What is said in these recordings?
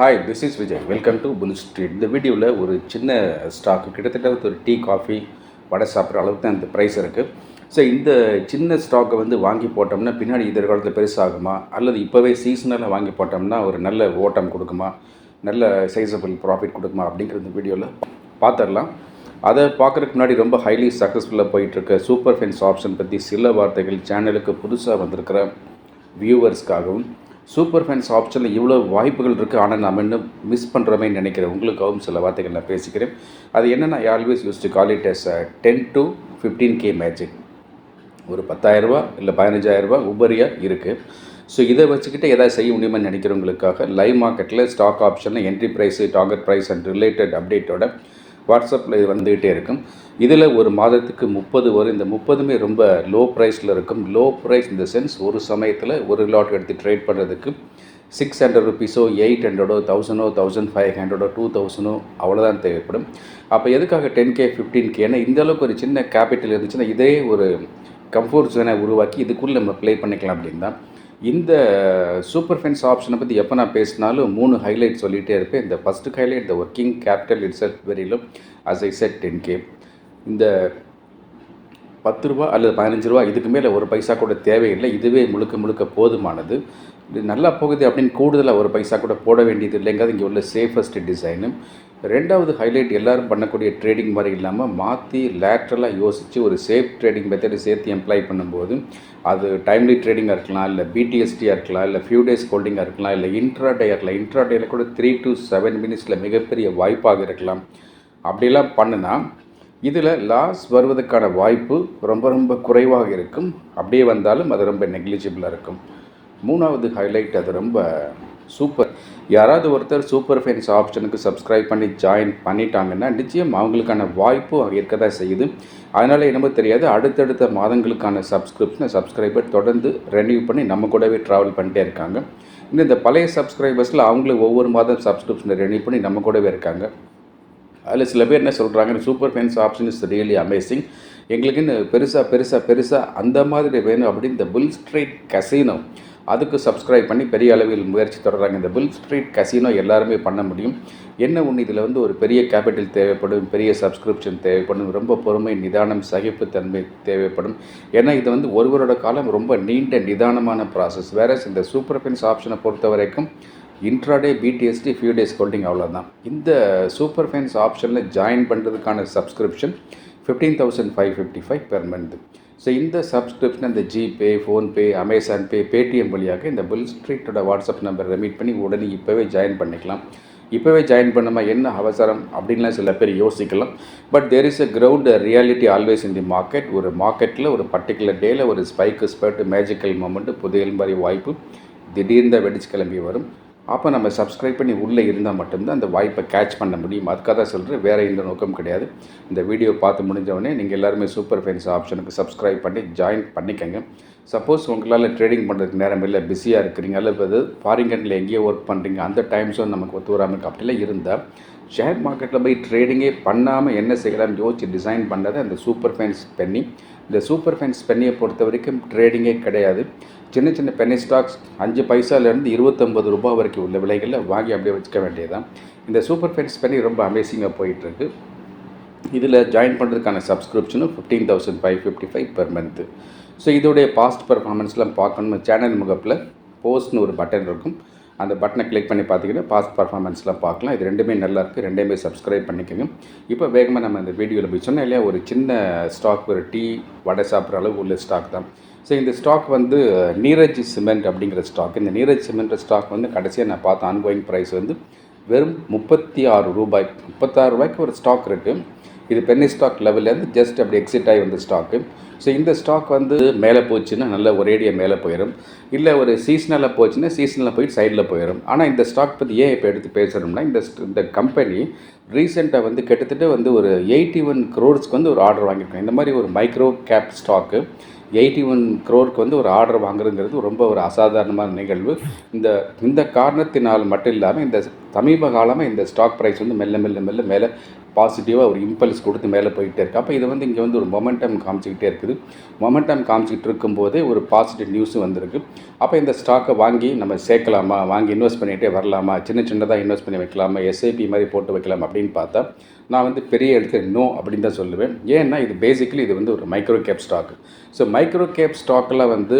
Hi this is Vijay welcome to Bull Street இந்த வீடியோவில் ஒரு சின்ன ஸ்டாக்கு கிட்டத்தட்ட ஒரு டீ காஃபி வடை சாப்பிட்ற அளவுக்கு தான் இந்த ப்ரைஸ் இருக்குது ஸோ இந்த சின்ன ஸ்டாக்கை வந்து வாங்கி போட்டோம்னா பின்னாடி எதிர்காலத்தில் பெருசாகுமா? அல்லது இப்போவே சீசனலாக வாங்கி போட்டோம்னா ஒரு நல்ல ஓட்டம் கொடுக்குமா? நல்ல சைஸபிள் ப்ராஃபிட் கொடுக்குமா? அப்படிங்கிற இந்த வீடியோவில் பார்த்துடலாம் அதை பார்க்குறதுக்கு முன்னாடி ரொம்ப ஹைலி சக்ஸஸ்ஃபுல்லாக போயிட்டுருக்க சூப்பர் ஃபென்ஸ் ஆப்ஷன் பற்றி சில வார்த்தைகள் சேனலுக்கு புதுசாக வந்திருக்கிற வியூவர்ஸ்க்காகவும் சூப்பர் ஃபேன்ஸ் ஆப்ஷனில் இவ்வளோ வாய்ப்புகள் இருக்குது ஆனால் நம்ம இன்னும் மிஸ் பண்ணுறோமே நினைக்கிறேன். உங்களுக்காகவும் சில வார்த்தைகள் நான் பேசிக்கிறேன். அது என்னென்னா always use to call it as ten to fifteen K magic ஒரு பத்தாயிரரூபா இல்லை பதினஞ்சாயிரரூபா உபரியாக இருக்குது ஸோ இதை வச்சுக்கிட்டு எதாவது செய்ய முடியுமான்னு நினைக்கிறவங்களுக்காக லைவ் மார்க்கெட்டில் ஸ்டாக் ஆப்ஷனில் entry price target price and related அப்டேட்டோட வாட்ஸ்அப்பில் இது வந்துகிட்டே இருக்கும். இதில் ஒரு மாதத்துக்கு முப்பது வரும் இந்த முப்பதுமே ரொம்ப லோ ப்ரைஸில் இருக்கும். லோ ப்ரைஸ் இந்த சென்ஸ் ஒரு சமயத்தில் ஒரு லாட் எடுத்து ட்ரேட் பண்ணுறதுக்கு சிக்ஸ் ஹண்ட்ரட் ருபீஸோ எயிட் ஹண்ட்ரடோ தௌசண்டோ தௌசண்ட் ஃபைவ் ஹண்ட்ரடோ டூ தௌசண்டோ அவ்வளோதான் தேவைப்படும். அப்போ எதுக்காக டென் கே ஃபிஃப்டீன் கே ஏன்னா இந்தளவுக்கு ஒரு சின்ன கேபிட்டல் இருந்துச்சுன்னா இதே ஒரு கம்ஃபோர்ட் ஜோனை உருவாக்கி இதுக்குள்ளே நம்ம ப்ளே பண்ணிக்கலாம் அப்படின்னு தான் இந்த சூப்பர் ஃபென்ஸ் ஆப்ஷனை பற்றி எப்போ நான் பேசினாலும் மூணு ஹைலைட் சொல்லிகிட்டே இருப்பேன். இந்த first highlight the working capital it's self வெரிலும் as I set ten K இந்த பத்து ரூபா அல்லது பதினஞ்சு ரூபா இதுக்கு மேலே ஒரு பைசா கூட தேவையில்லை. இதுவே முழுக்க முழுக்க போதுமானது. இது நல்லா போகுது அப்படின்னு கூடுதலாக ஒரு பைசா கூட போட வேண்டியது இல்லைங்கிறது இங்கே உள்ள சேஃபஸ்ட் டிசைனு ரெண்டாவது ஹைலைட் எல்லோரும் பண்ணக்கூடிய ட்ரேடிங் மாதிரி இல்லாமல் மாற்றி லேட்ரலாக யோசித்து ஒரு சேஃப் ட்ரேடிங் மெத்தடு சேர்த்து எம்ப்ளாய் பண்ணும்போது அது டைம்லி ட்ரேடிங்காக இருக்கலாம் இல்லை பிடிஎஸ்டியாக இருக்கலாம் இல்லை ஃபியூ டேஸ் ஹோல்டிங்காக இருக்கலாம் இல்லை இன்ட்ராடேயாக இருக்கலாம். இன்ட்ராடேயில் கூட த்ரீ டு செவன் மினிட்ஸில் மிகப்பெரிய வாய்ப்பாக இருக்கலாம். அப்படிலாம் பண்ணுனா இதில் லாஸ் வருவதற்கான வாய்ப்பு ரொம்ப ரொம்ப குறைவாக இருக்கும். அப்படியே வந்தாலும் அது ரொம்ப நெக்லிஜிபிளாக இருக்கும். மூணாவது ஹைலைட் அது ரொம்ப சூப்பர் யாராவது ஒருத்தர் சூப்பர் ஃபைன்ஸ் ஆப்ஷனுக்கு சப்ஸ்கிரைப் பண்ணி ஜாயின் பண்ணிட்டாங்கன்னா நிச்சயம் அவங்களுக்கான வாய்ப்பும் இருக்க தான் செய்யுது. அதனால் என்னமோ தெரியாது. அடுத்தடுத்த மாதங்களுக்கான சப்ஸ்கிரிப்ஷனை சப்ஸ்கிரைபர் தொடர்ந்து ரெனியூ பண்ணி நம்ம கூடவே ட்ராவல் பண்ணிட்டே இருக்காங்க. இன்னும் இந்த பழைய சப்ஸ்கிரைபர்ஸில் அவங்களும் ஒவ்வொரு மாதம் சப்ஸ்கிரிப்ஷனை ரெனியூ பண்ணி நம்ம கூடவே இருக்காங்க. அதில் சில பேர் என்ன சொல்கிறாங்க super fines option is really amazing எங்களுக்குன்னு பெருசாக பெருசாக பெருசாக அந்த மாதிரி வேணும் அப்படின்னு இந்த புல் ஸ்ட்ரீட் கசினோ அதுக்கு சப்ஸ்கிரைப் பண்ணி பெரிய அளவில் முயற்சி தொடர்றாங்க. இந்த பில் ஸ்ட்ரீட் கசினோ எல்லாருமே பண்ண முடியும். என்ன ஒன்று இதில் வந்து ஒரு பெரிய கேபிட்டல் தேவைப்படும் பெரிய சப்ஸ்கிரிப்ஷன் தேவைப்படும் ரொம்ப பொறுமை நிதானம் சகிப்புத்தன்மை தேவைப்படும். ஏன்னா இது வந்து ஒருவரோட காலம் ரொம்ப நீண்ட நிதானமான ப்ராசஸ் வேற இந்த சூப்பர் ஃபென்ஸ் ஆப்ஷனை பொறுத்த வரைக்கும் intraday BTST few days holding அவ்வளோதான் இந்த சூப்பர் ஃபைன்ஸ் ஆப்ஷனில் ஜாயின் பண்ணுறதுக்கான subscription fifteen thousand five fifty five per month so இந்த சப்ஸ்கிரிப்ஷன் இந்த GPay PhonePe Amazon Pay Paytm வழியாக இந்த பில் ஸ்ட்ரீட்டோட வாட்ஸ்அப் நம்பரை மீட் பண்ணி உடனே இப்போவே ஜாயின் பண்ணிக்கலாம். இப்போவே ஜாயின் பண்ணுமா என்ன அவசரம் அப்படின்லாம் சில பேர் யோசிக்கலாம். But there is a ground reality always in the market ஒரு மார்க்கெட்டில் ஒரு பர்டிகுலர் டேயில் ஒரு ஸ்பைக்கு ஸ்பர்ட் மேஜிக்கல் மூமெண்ட்டு புதையல் மாதிரி வாய்ப்பு திடீர்னு வெடிச்சு கிளம்பி வரும். அப்போ நம்ம சப்ஸ்கிரைப் பண்ணி உள்ளே இருந்தால் மட்டும்தான் அந்த வாய்ப்பை கேட்ச் பண்ண முடியும். அதுக்காக தான் சொல்கிறேன் வேறு எந்த நோக்கம் கிடையாது. இந்த வீடியோ பார்த்து முடிஞ்சவொடனே நீங்கள் எல்லாருமே சூப்பர் ஃபேன்ஸ் ஆப்ஷனுக்கு சப்ஸ்கிரைப் பண்ணி ஜாயின் பண்ணிக்கோங்க. சப்போஸ் உங்களால் ட்ரேடிங் பண்ணுறதுக்கு நேரம் இல்லை பிஸியாக இருக்கிறீங்க அல்லது ஃபாரின் எங்கேயோ ஒர்க் பண்ணுறீங்க அந்த டைம்ஸும் நமக்கு ஒத்து வராமல் அப்படிலாம் இருந்தால் ஷேர் மார்க்கெட்டில் போய் ட்ரேடிங்கே பண்ணாமல் என்ன செய்யலாம்னு யோசிச்சு டிசைன் பண்ணதை அந்த சூப்பர் ஃபேன்ஸ் பண்ணி இந்த சூப்பர் ஃபேன்ஸ் பெண்ணியை பொறுத்த வரைக்கும் ட்ரேடிங்கே கிடையாது. சின்ன சின்ன பென்னி ஸ்டாக்ஸ் அஞ்சு பைசாலேருந்து இருபத்தொம்பது ரூபா வரைக்கும் உள்ள விலைகளில் வாங்கி அப்படியே வச்சுக்க வேண்டியதுதான். இந்த சூப்பர் ஃபைன்ஸ் பெண்ணி ரொம்ப அமேசிங்காக போயிட்டுருக்கு. இதில் ஜாயின் பண்ணுறதுக்கான சப்ஸ்கிரிப்ஷனும் fifteen thousand five fifty five per month so இதோடைய பாஸ்ட் பர்ஃபார்மன்ஸ்லாம் பார்க்கணும் சேனல் முகப்பில் போஸ்ட்னு ஒரு பட்டன் இருக்கும். அந்த பட்டனை கிளிக் பண்ணி பார்த்தீங்கன்னா பாஸ்ட் பர்ஃபார்மன்ஸ்லாம் பார்க்கலாம். இது ரெண்டுமே நல்லா இருக்குது ரெண்டுமே சப்ஸ்கிரைப் பண்ணிக்கோங்க. இப்போ வேகமாக நம்ம இந்த வீடியோவில் போய் சொன்னோம் இல்லையா? ஒரு சின்ன ஸ்டாக் ஒரு டீ வடை சாப்பிட்ற அளவு உள்ள ஸ்டாக் தான். ஸோ இந்த ஸ்டாக் வந்து நீரஜ் சிமெண்ட் அப்படிங்கிற ஸ்டாக் இந்த நீரஜ் சிமெண்ட் ஸ்டாக் வந்து கடைசியாக நான் பார்த்த ஆன்கோயிங் ப்ரைஸ் வந்து வெறும் முப்பத்தி ஆறு ரூபாய் முப்பத்தாறு ரூபாய்க்கு ஒரு ஸ்டாக் இருக்குது இது பென்னி ஸ்டாக் லெவல்லேருந்து ஜஸ்ட் அப்படி எக்ஸிட் ஆகி வந்த ஸ்டாக்கு ஸோ இந்த ஸ்டாக் வந்து மேலே போச்சுன்னா நல்ல ஒரேடியாக மேலே போயிடும் இல்லை ஒரு சீசனலாக போச்சுன்னா சீசனில் போயிட்டு சைடில் போயிடும் ஆனால் இந்த ஸ்டாக் பற்றி ஏன் இப்போ எடுத்து பேசுகிறோம்னா இந்த இந்த கம்பெனி ரீசெண்டாக வந்து கிட்டத்தட்ட வந்து ஒரு எயிட்டி ஒன் க்ரோர்ஸ்க்கு வந்து ஒரு ஆர்டர் வாங்கியிருக்காங்க. இந்த மாதிரி ஒரு micro cap stock eighty one க்ரோருக்கு வந்து ஒரு ஆர்டர் வாங்குறதுங்கிறது ரொம்ப ஒரு அசாதாரணமான நிகழ்வு. இந்த இந்த காரணத்தினால் மட்டும் இல்லாமல் இந்த சமீப காலமாக இந்த ஸ்டாக் ப்ரைஸ் வந்து மெல்ல மெல்ல மெல்ல மேலே பாசிட்டிவாக ஒரு இம்பல்ஸ் கொடுத்து மேலே போயிட்டே இருக்குது அப்போ இது வந்து இங்கே வந்து ஒரு மொமெண்டம் காமிச்சிக்கிட்டே இருக்குது. மொமெண்டம் காமிச்சிக்கிட்டு இருக்கும்போதே ஒரு பாசிட்டிவ் நியூஸும் வந்திருக்கு. அப்போ இந்த ஸ்டாக்கை வாங்கி நம்ம சேர்க்கலாமா? வாங்கி இன்வெஸ்ட் பண்ணிகிட்டே வரலாமா? சின்ன சின்னதாக இன்வெஸ்ட் பண்ணி வைக்கலாமா? எஸ்ஐபி மாதிரி போட்டு வைக்கலாம்? அப்படின்னு பார்த்தா நான் வந்து பெரிய இடத்துல நோ அப்படின்னு தான் சொல்லுவேன். ஏன்னா இது பேசிக்கலி இது வந்து ஒரு micro cap stock so micro cap ஸ்டாக்கில் வந்து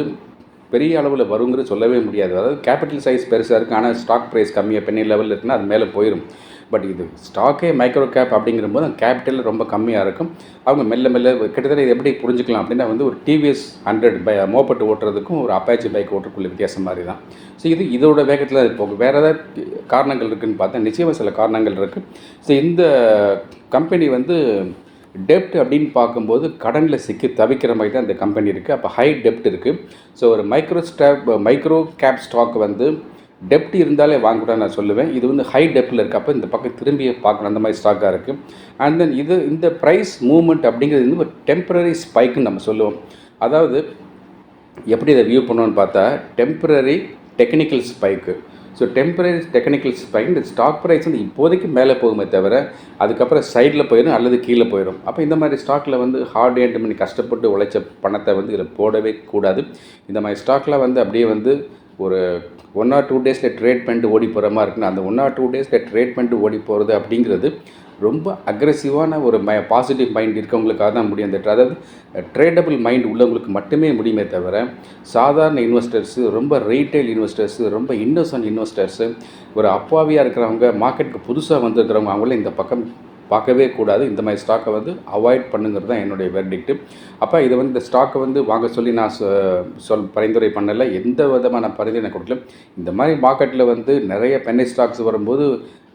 பெரிய அளவில் வருங்கிறது சொல்லவே முடியாது. அதாவது கேபிட்டல் சைஸ் பெருசாக இருக்குது ஆனால் ஸ்டாக் ப்ரைஸ் கம்மியாக பெரிய லெவலில் இருக்குன்னா அது மேலே போயிடும் பட் இது ஸ்டாக்கே மைக்ரோ கேப் அப்படிங்கிறபோது கேபிட்டல் ரொம்ப கம்மியாக இருக்கும். அவங்க மெல்ல மெல்ல கிட்டத்தட்ட இது எப்படி புரிஞ்சுக்கலாம் அப்படின்னா வந்து ஒரு டிவிஎஸ் ஹண்ட்ரட் பை மோப்பட்டு ஓட்டுறதுக்கும் ஒரு அப்பாச்சி பைக் ஓட்டுறதுக்குள்ள வித்தியாசம் மாதிரி தான். ஸோ இது இதோட வேகத்தில் இப்போ போகும் வேறு ஏதாவது காரணங்கள் இருக்குதுன்னு பார்த்தா நிச்சயமாக சில காரணங்கள் இருக்குது ஸோ இந்த கம்பெனி வந்து டெப்ட் அப்படின்னு பார்க்கும்போது கடனில் சிக்கி தவிக்கிற மாதிரி தான் இந்த கம்பெனி இருக்குது அப்போ ஹை டெப்ட் இருக்குது ஸோ ஒரு micro stop micro cap stock வந்து டெப்ட் இருந்தாலே வாங்கக்கூடாது நான் சொல்லுவேன். இது வந்து ஹை டெப்டில் இருக்கப்போ இந்த பக்கம் திரும்பி பார்க்கணும். அந்த மாதிரி ஸ்டாக்காக இருக்குது அண்ட் தென் இது இந்த ப்ரைஸ் மூவ்மெண்ட் அப்படிங்கிறது வந்து ஒரு டெம்பரரி ஸ்பைக்குன்னு நம்ம சொல்லுவோம். அதாவது எப்படி இதை வியூ பண்ணோன்னு பார்த்தா temporary technical spike so temporary technical spike இந்த ஸ்டாக் ப்ரைஸ் வந்து இப்போதைக்கு மேலே போகுமே தவிர அதுக்கப்புறம் சைடில் போயிடும் அல்லது கீழே போயிடும். அப்போ இந்த மாதிரி ஸ்டாக்கில் வந்து ஹார்ட் ஏண்ட் பண்ணி கஷ்டப்பட்டு உழைச்ச பணத்தை வந்து இதில் போடவே கூடாது. இந்த மாதிரி ஸ்டாக்கில் வந்து அப்படியே வந்து ஒரு ஒன் ஆர் டூ டேஸில் ட்ரேட் பண்ணிட்டு ஓடி போகிற மாதிரி இருக்குன்னு அந்த ஒன் ஆர் டூ டேஸில் ட்ரேட் பண்ணிட்டு ஓடி போகிறது அப்படிங்கிறது ரொம்ப அக்ரெசிவான ஒரு ம பாசிட்டிவ் மைண்ட் இருக்கவங்களுக்காக தான் முடியும் அந்த அதாவது ட்ரேடபிள் மைண்ட் உள்ளவங்களுக்கு மட்டுமே முடியுமே தவிர சாதாரண இன்வெஸ்டர்ஸு ரொம்ப ரீட்டைல் இன்வெஸ்டர்ஸு ரொம்ப இன்னோசன்ட் இன்வெஸ்டர்ஸு ஒரு அப்பாவியாக இருக்கிறவங்க மார்க்கெட்டுக்கு புதுசாக வந்திருக்கிறவங்க அவங்கள இந்த பக்கம் பார்க்கவே கூடாது. இந்த மாதிரி ஸ்டாக்கை வந்து அவாய்ட் பண்ணுங்கிறது தான் என்னுடைய வெர்டிக்ட்டு அப்போ இதை வந்து இந்த ஸ்டாக்கை வந்து வாங்க சொல்லி நான் சொல் பரிந்துரை பண்ணலை. எந்த விதமான பரிந்துரை நான் கொடுக்கல. இந்த மாதிரி மார்க்கெட்டில் வந்து நிறைய பென்னி ஸ்டாக்ஸ் வரும்போது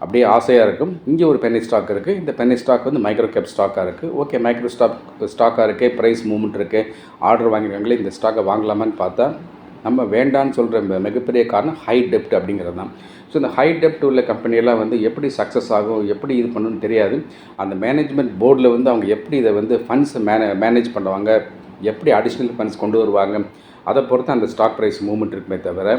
அப்படியே ஆசையாக இருக்கும். இங்கே ஒரு பென்னி ஸ்டாக் இருக்குது இந்த பென்னி ஸ்டாக் வந்து மைக்ரோ கேப் ஸ்டாக்காக இருக்குது ஓகே மைக்ரோ ஸ்டாக் ஸ்டாக்காக இருக்குது ப்ரைஸ் மூவ்மெண்ட் இருக்குது ஆர்டர் வாங்கிருக்காங்களே இந்த ஸ்டாக்கை வாங்கலாமான்னு பார்த்தா நம்ம வேண்டான்னு சொல்கிற மிகப்பெரிய காரணம் ஹை டெப்ட் அப்படிங்கிறது தான். ஸோ இந்த ஹை டெப்ட் உள்ள கம்பெனியெல்லாம் வந்து எப்படி சக்ஸஸ் ஆகும் எப்படி இது பண்ணணும்னு தெரியாது. அந்த மேனேஜ்மெண்ட் போர்டில் வந்து அவங்க எப்படி இதை வந்து ஃபண்ட்ஸை மேனே மேனேஜ் பண்ணுவாங்க எப்படி அடிஷ்னல் ஃபண்ட்ஸ் கொண்டு வருவாங்க அதை பொறுத்து அந்த ஸ்டாக் ப்ரைஸ் மூவ்மெண்ட் இருக்குமே தவிர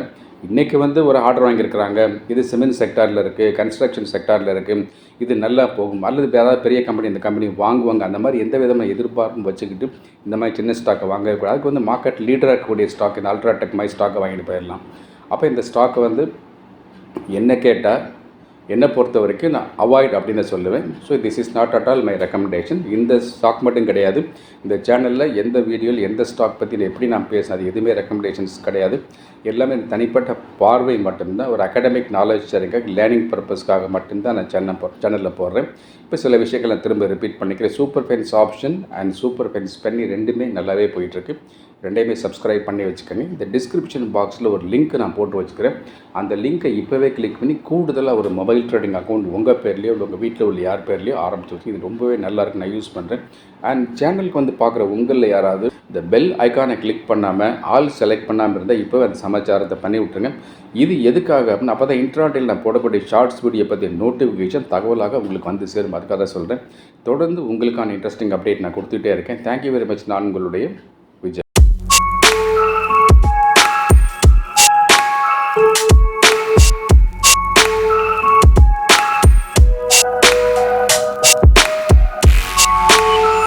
இன்றைக்கி வந்து ஒரு ஆர்டர் வாங்கியிருக்கிறாங்க. இது சிமெண்ட் செக்டாரில் இருக்குது கன்ஸ்ட்ரக்ஷன் செக்டாரில் இருக்குது இது நல்லா போகும். அல்லது ஏதாவது பெரிய கம்பெனி இந்த கம்பெனி வாங்குவாங்க. அந்த மாதிரி எந்த விதமான எதிர்பார்ப்பும் வச்சுக்கிட்டு இந்த மாதிரி சின்ன ஸ்டாக்கை வாங்கக்கூடாது அதுக்கு வந்து மார்க்கெட் லீடராக இருக்கக்கூடிய ஸ்டாக் இந்த அல்ட்ராடெக் மாதிரி ஸ்டாக்கை வாங்கிட்டு போயிடலாம். அப்போ இந்த ஸ்டாக்கை வந்து என்ன கேட்டால் என்னை பொறுத்த வரைக்கும் நான் அவாய்ட் அப்படின்னு சொல்லுவேன். So this is not at all my recommendation இந்த ஸ்டாக் மட்டும் கிடையாது. இந்த சேனலில் எந்த வீடியோவில் எந்த ஸ்டாக் பற்றி எப்படி நான் பேசினேன் அது எதுவுமே ரெக்கமெண்டேஷன்ஸ் கிடையாது. எல்லாமே தனிப்பட்ட பார்வை மட்டும்தான். ஒரு அகாடமிக் நாலேஜ் சரிங்க லேர்னிங் பர்பஸ்க்காக மட்டும்தான் நான் சேனல் சேனலில் போடுறேன். இப்போ சில விஷயங்கள் நான் திரும்ப ரிப்பீட் பண்ணிக்கிறேன். Super fence option and super fence பண்ணி ரெண்டுமே நல்லாவே போயிட்டுருக்கு ரெண்டையுமே சப்ஸ்கிரைப் பண்ணி வச்சுக்கோங்க. இந்த டிஸ்கிரிப்ஷன் பாக்ஸில் ஒரு லிங்க் நான் போட்டு வச்சுக்கிறேன். அந்த லிங்க்கை இப்போவே கிளிக் பண்ணி கூடுதலாக ஒரு மொபைல் ட்ரேடிங் அக்கௌண்ட் உங்கள் பேர்லேயோ இல்லை உங்கள் வீட்டில் உள்ள யார் பேர்லேயோ ஆரம்பித்து வச்சு இது ரொம்பவே நல்லா இருக்கு. நான் யூஸ் பண்ணுறேன் அண்ட் சேனலுக்கு வந்து பார்க்குற உங்களில் யாராவது இந்த பெல் ஐக்கானை கிளிக் பண்ணாமல் ஆல் செலக்ட் பண்ணாமல் இருந்தால் இப்போ அந்த சமாச்சாரத்தை பண்ணி விட்டுருங்க. இது எதுக்காக அப்படின்னு அப்போ தான் இன்ட்ராடேயில் நான் போடக்கூடிய ஷார்ட்ஸ் வீடியோ பற்றி நோட்டிஃபிகேஷன் தகவலாக உங்களுக்கு வந்து சேரும். அதுக்காக தான் சொல்கிறேன் தொடர்ந்து உங்களுக்கான இன்ட்ரெஸ்டிங் அப்டேட் நான் கொடுத்துட்டே இருக்கேன். தேங்க்யூ வெரி மச் நான் உங்களுடைய